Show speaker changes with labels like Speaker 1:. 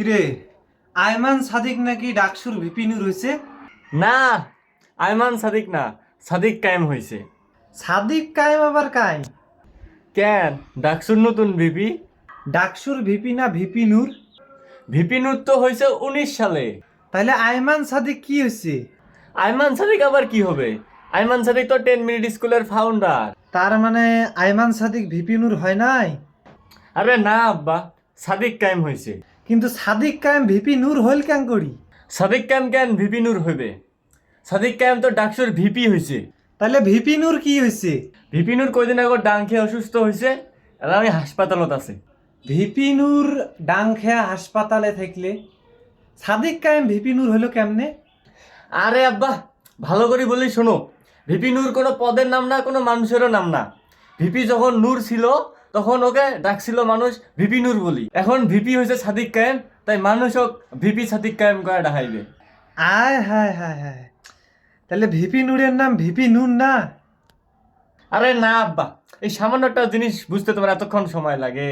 Speaker 1: কিরে আয়মান সাদিক নাকি ডাকসুর ভিপিনুর হয়েছে
Speaker 2: না আয়মান সাদিক না সাদিক কায়েম হয়েছে
Speaker 1: সাদিক কায়েম আবার কায়েম
Speaker 2: কেন ডাকসুর নতুন ভিপি?
Speaker 1: ডাকসুর ভিপি না ভিপিনুর
Speaker 2: ভিপি নূর তো হয়েছে উনিশ সালে।
Speaker 1: তাহলে আয়মান সাদিক কি হয়েছে
Speaker 2: আয়মান সাদিক আবার কি হবে? আয়মান সাদিক তো টেন মিনিট স্কুলের ফাউন্ডার
Speaker 1: তার মানে আয়মান সাদিক ভিপিনুর হয় নাই?
Speaker 2: আরে না আব্বা সাদিক কায়েম হয়েছে
Speaker 1: কিন্তু সাদিক কায়েম ভিপি নূর হইল কেন করি?
Speaker 2: সাদিক কায়েম কেন ভিপি নূর হইবে? সাদিক কায়েম তো ডাকসুর ভিপি হয়েছে
Speaker 1: তাহলে ভিপি নূর কি হয়েছে
Speaker 2: ভিপি নূর কয়দিন আগে ডাং খেয়ে অসুস্থ হয়েছে আর আমি হাসপাতালত আছে।
Speaker 1: ভিপি নূর ডাংখেয়া হাসপাতালে থাকলে সাদিক কায়েম ভিপি নূর হইল কেমনে?
Speaker 2: আরে আব্বা ভালো করে বলি শোনো ভিপি নূর কোনো পদের নাম না কোনো মানুষেরও নাম না। ভিপি যখন নূর ছিল তখন ওকে ডাকছিল মানুষ ভিপি নূর বলি। এখন ভিপি হয়েছে সাদিক কায়েম তাই মানুষ হোক ভিপি সাদিক কায়েম করে ডাকাইবে
Speaker 1: আয় হায় হায় হায়। তাহলে ভিপি নূরের নাম ভিপি নূর না?
Speaker 2: আরে না আব্বা। এই সামান্য একটা জিনিস বুঝতে তোমার এতক্ষণ সময় লাগে।